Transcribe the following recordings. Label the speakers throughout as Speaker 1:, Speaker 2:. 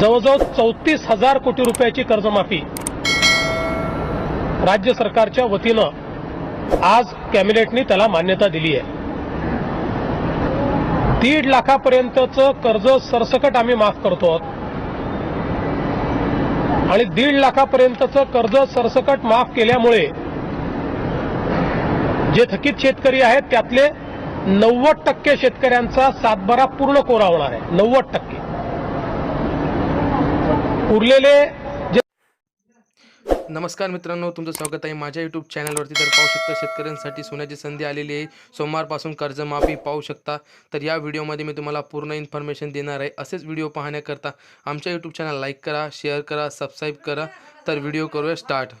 Speaker 1: जवळजवळ चौतीस हजार कोटी रुपयाची कर्जमाफी राज्य सरकारच्या वतीनं आज कॅबिनेटने त्याला मान्यता दिली आहे. दीड लाखापर्यंतचं कर्ज सरसकट आम्ही माफ करतो आहोत. आणि दीड लाखापर्यंतचं कर्ज सरसकट माफ केल्यामुळे जे थकीत शेतकरी आहेत त्यातले नव्वद टक्के शेतकऱ्यांचा सातबारा पूर्ण कोरा होणार आहे. नव्वद टक्के. उरलेले जे
Speaker 2: नमस्कार मित्रांनो तुमचं स्वागत आहे माझ्या यूट्यूब चॅनलवरती तर पाहू शकता शेतकऱ्यांसाठी सोन्याची संधी आलेली आहे. सोमवारपासून कर्जमाफी पाहू शकता. तर या व्हिडिओमध्ये मी तुम्हाला पूर्ण इन्फॉर्मेशन देणार आहे. असेच व्हिडिओ पाहण्याकरता आमच्या यूट्यूब चॅनल लाईक करा शेअर करा सबस्क्राईब करा. तर व्हिडिओ करूया स्टार्ट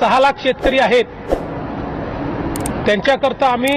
Speaker 1: सहा लाख शेतकरी आहेत. त्यांच्याकरता आम्ही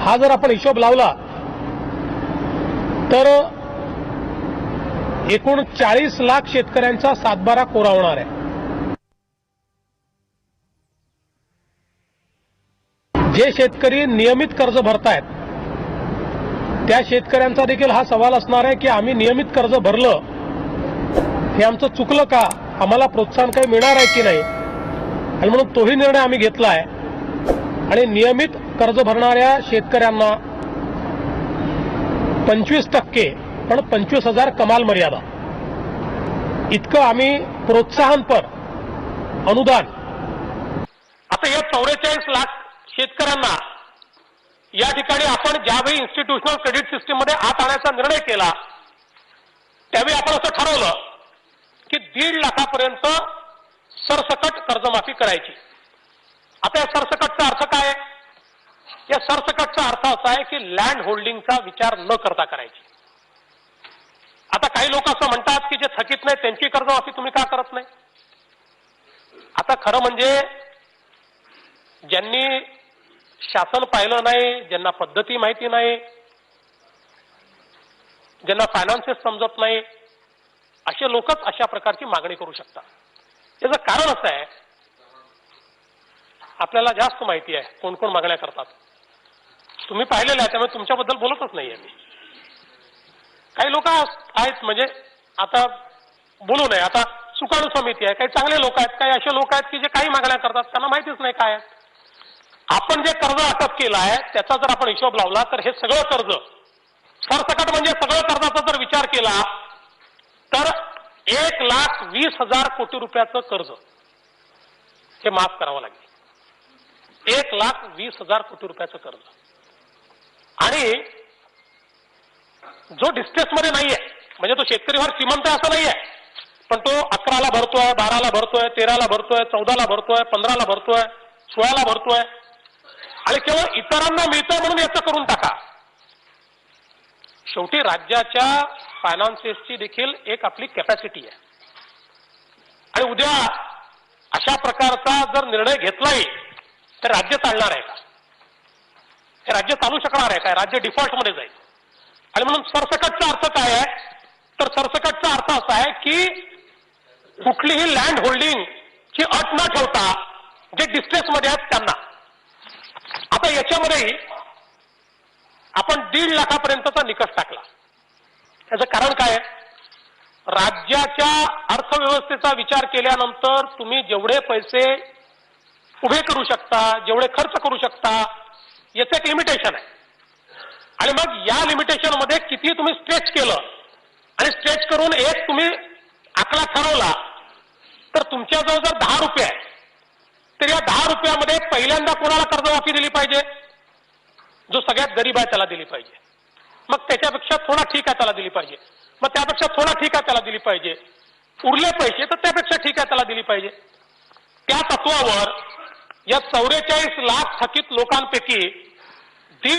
Speaker 1: हा जर आपण हिशोब लावला तर एकूण चाळीस लाख शेतकऱ्यांचा सातबारा कोरा होणार आहे. जे शेतकरी नियमित कर्ज भरतायत त्या शेतकऱ्यांचा देखील हा सवाल असणार आहे की आम्ही नियमित कर्ज भरलं हे आमचं चुकलं का? आम्हाला प्रोत्साहन काही मिळणार आहे की नाही? आणि म्हणून तोही निर्णय आम्ही घेतला आहे आणि नियमित कर्ज भरणाऱ्या शेतकऱ्यांना पंचवीस टक्के पण पंचवीस हजार कमाल मर्यादा. इतकं आम्ही प्रोत्साहनपर अनुदान. आता या चौवेचाळीस लाख शेतकऱ्यांना या ठिकाणी आपण ज्यावेळी इन्स्टिट्यूशनल क्रेडिट सिस्टीममध्ये आत आणायचा निर्णय केला त्यावेळी आपण असं ठरवलं की दीड लाखापर्यंत सरसकट कर्जमाफी करायची. आता या सरसकटचा अर्थ काय आहे? या सरसकटचा अर्थ असा आहे की लँड होल्डिंगचा विचार न करता करायची. आता काही लोक असं म्हणतात की जे थकीत नाही त्यांची कर्जमाफी तुम्ही का करत नाही? आता खरं म्हणजे ज्यांनी शासन पाहिलं नाही ज्यांना पद्धती माहिती नाही ज्यांना फायनान्सेस समजत नाही असे लोकच अशा प्रकारची मागणी करू शकतात. याचं कारण असं आहे आपल्याला जास्त माहिती आहे कोण कोण मागण्या करतात. तुम्ही पाहिलेलं आहे त्यामुळे तुमच्याबद्दल बोलतच नाहीये मी. काही लोक आहेत म्हणजे आता बोलू नये. आता सुकाणू समिती आहे काही चांगले लोक आहेत काही असे लोक आहेत की जे काही मागण्या करतात त्यांना माहितीच नाही काय आपण जे कर्ज अटक केलं आहे त्याचा जर आपण हिशोब लावला तर हे सगळं कर्ज सरसकट म्हणजे सगळं कर्जाचा जर विचार केला तर एक लाख वीस हजार कोटी रुपयाचं कर्ज हे माफ करावं लागेल. एक लाख वीस हजार कोटी रुपयाचं कर्ज. आणि जो डिस्ट्रेस मध्ये नाहीये म्हणजे तो शेतकरी फार श्रीमंत आहे असं नाहीये. पण तो अकराला भरतोय बाराला भरतोय तेराला भरतोय चौदाला भरतोय पंधराला भरतोय सोळाला भरतोय. आणि केवळ इतरांना मिळतं म्हणून याचं करून टाका. शेवटी राज्याच्या फायनान्सेसची देखील एक आपली कॅपॅसिटी आहे. आणि उद्या अशा प्रकारचा जर निर्णय घेतलाही तर राज्य चालणार आहे का? हे राज्य चालू शकणार आहे काय राज्य डिफॉल्टमध्ये जाईल. आणि म्हणून सरसकटचा अर्थ काय आहे तर सरसकटचा अर्थ असा आहे की कुठलीही लँड होल्डिंग ची अट न ठेवता जे डिस्ट्रेसमध्ये आहेत त्यांना. आता याच्यामध्येही आपण दीड लाखापर्यंतचा निकष टाकला. याचं कारण काय आहे? राज्याच्या अर्थव्यवस्थेचा विचार केल्यानंतर तुम्ही जेवढे पैसे उभे करू शकता जेवढे खर्च करू शकता याचं एक लिमिटेशन आहे. आणि मग या लिमिटेशनमध्ये किती तुम्ही स्ट्रेच केलं आणि स्ट्रेच करून एक तुम्ही आकडा ठरवला तर तुमच्याजवळ जर दहा रुपये आहे तर या दहा रुपयामध्ये पहिल्यांदा कोणाला कर्जमाफी दिली पाहिजे? जो सगळ्यात गरीब आहे त्याला दिली पाहिजे. मग त्याच्यापेक्षा थोडा ठीक आहे त्याला दिली पाहिजे. मग त्यापेक्षा थोडा ठीक आहे त्याला दिली पाहिजे. उरले पैसे तर त्यापेक्षा ठीक आहे त्याला दिली पाहिजे. त्या तत्वावर या चौवेचाळीस लाख थकीत लोकांपैकी